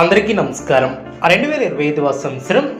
అందరికీ నమస్కారం. రెండు వేల ఇరవై ఐదవ సంవత్సరం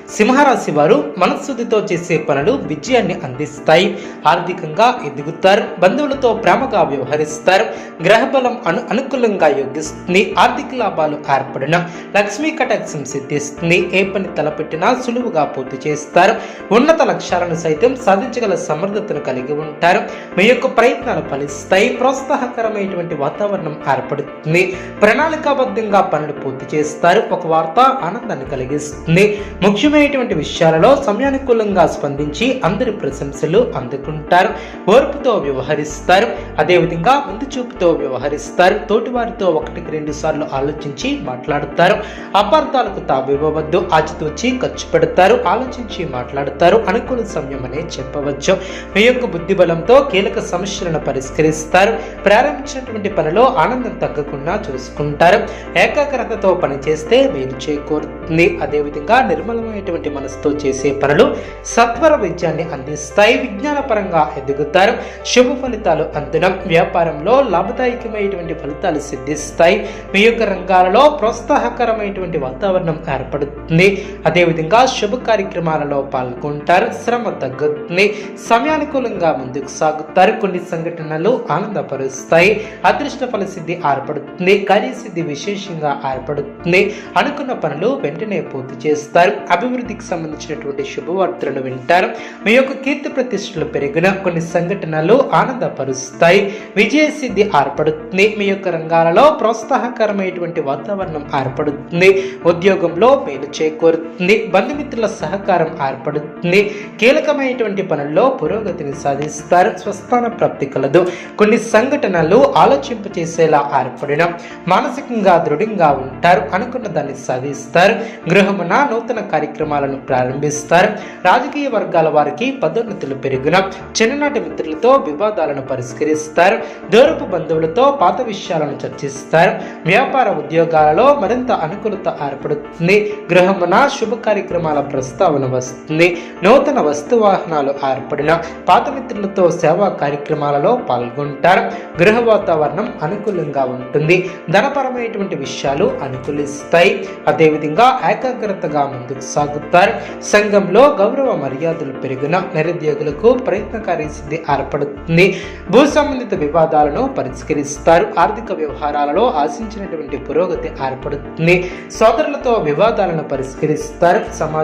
సింహరాశి వారు మనస్సుదితో చేసే పనులు విజయాన్ని అందిస్తాయి. ఆర్థికంగా ఎదుగుతారు. బంధువులతో ప్రేమగా వ్యవహరిస్తారు. గ్రహబలం అను అనుకూలంగా యోగిస్తుంది. ఆర్థిక లాభాలు ఏర్పడిన లక్ష్మీ కటాక్షం సిద్ధిస్తుంది. ఏ పని తలపెట్టినా సులువుగా పూర్తి చేస్తారు. ఉన్నత లక్ష్యాలను సైతం సాధించగల సమర్థతను కలిగి ఉంటారు. మీ యొక్క ప్రయత్నాలు ఫలిస్తాయి. ప్రోత్సాహకరమైనటువంటి వాతావరణం ఏర్పడుతుంది. ప్రణాళికాబద్ధంగా పనులు పూర్తి చేస్తారు. ఒక వార్త ఆనందాన్ని కలిగిస్తుంది. ముఖ్యమైన ముఖ్యమైనటువంటి విషయాలలో సమయానుకూలంగా స్పందించి అందరి ప్రశంసలు అందుకుంటారు. ఓర్పుతో వ్యవహరిస్తారు. అదేవిధంగా ముందు చూపుతో వ్యవహరిస్తారు. తోటివారితో ఒకటికి రెండు సార్లు ఆలోచించి మాట్లాడతారు. అపార్థాలకు తావివ్వవద్దు ఆచితూచి ఖర్చు పెడతారు. ఆలోచించి మాట్లాడతారు. అనుకూల సమయం అనే చెప్పవచ్చు. మీ యొక్క బుద్ధి బలంతో కీలక సమస్యలను పరిష్కరిస్తారు. ప్రారంభించినటువంటి పనిలో ఆనందం తగ్గకుండా చూసుకుంటారు. ఏకాగ్రతతో పనిచేస్తే మేలు చేకూరుతుంది. అదేవిధంగా ఉన్నటువంటి మనసుతో చేసే పనులు సత్వర విజయాన్ని అందిస్తాయి. విజ్ఞానపరంగా ఎదుగుతారు. శుభ ఫలితాలు అందడం వ్యాపారంలో లాభదాయకమైనటువంటి ఫలితాలు సిద్ధిస్తాయి. మీ యొక్క రంగాలలో ప్రోత్సాహకరమైనటువంటి వాతావరణం ఏర్పడుతుంది. అదేవిధంగా శుభ కార్యక్రమాలలో పాల్గొంటారు. శ్రమ తగ్గుతుంది. సమయానుకూలంగా ముందుకు సాగుతారు. కొన్ని సంఘటనలు ఆనందపరుస్తాయి. అదృష్ట ఫలసిద్ధి ఏర్పడుతుంది. కార్యసిద్ధి విశేషంగా ఏర్పడుతుంది. అనుకున్న పనులు వెంటనే పూర్తి చేస్తారు. అభివృద్ధి అభివృద్ధికి సంబంధించినటువంటి శుభవార్తలను వింటారు. మీ యొక్క కీర్తి ప్రతిష్టలు పెరిగిన కొన్ని సంఘటనలు ఆనందపరుస్తాయి. విజయ సిద్ధి ఏర్పడుతుంది. మీ యొక్క రంగాలలో ప్రోత్సాహకరమైనటువంటి వాతావరణం ఏర్పడుతుంది. ఉద్యోగంలో మేలు చేకూరుతుంది. బంధుమిత్రుల సహకారం ఏర్పడుతుంది. కీలకమైనటువంటి పనుల్లో పురోగతిని సాధిస్తారు. స్వస్థాన ప్రాప్తి కలదు. కొన్ని సంఘటనలు ఆలోచింప చేసేలా ఏర్పడిన మానసికంగా దృఢంగా ఉంటారు. అనుకున్న దాన్ని సాధిస్తారు. గృహమున నూతన కార్యక్రమం కార్యక్రమాలను ప్రారంభిస్తారు. రాజకీయ వర్గాల వారికి పదోన్నతులు పెరిగిన చిన్ననాటి మిత్రులతో వివాదాలను పరిష్కరిస్తారు. దూరపు బంధువులతో పాత విషయాలను చర్చిస్తారు. వ్యాపార ఉద్యోగాలలో మరింత అనుకూలత ఏర్పడుతుంది. గృహమున శుభ కార్యక్రమాల ప్రస్తావన వస్తుంది. నూతన వస్తు వాహనాలు ఏర్పడిన పాత మిత్రులతో సేవా కార్యక్రమాలలో పాల్గొంటారు. గృహ వాతావరణం అనుకూలంగా ఉంటుంది. ధనపరమైనటువంటి విషయాలు అనుకూలిస్తాయి. అదేవిధంగా ఏకాగ్రతగా ముందుకు సాగుతారు సంఘంలో గౌరవ మర్యాదలు పెరిగిన నిరుద్యోగులకు ప్రయత్నకారి సిద్ధి ఏర్పడుతుంది. భూ సంబంధిత వివాదాలను పరిష్కరిస్తారు. ఆర్థిక వ్యవహారాలలో ఆశించినటువంటి పురోగతి ఏర్పడుతుంది. సోదరులతో వివాదాలను పరిష్కరిస్తారు. సమాజ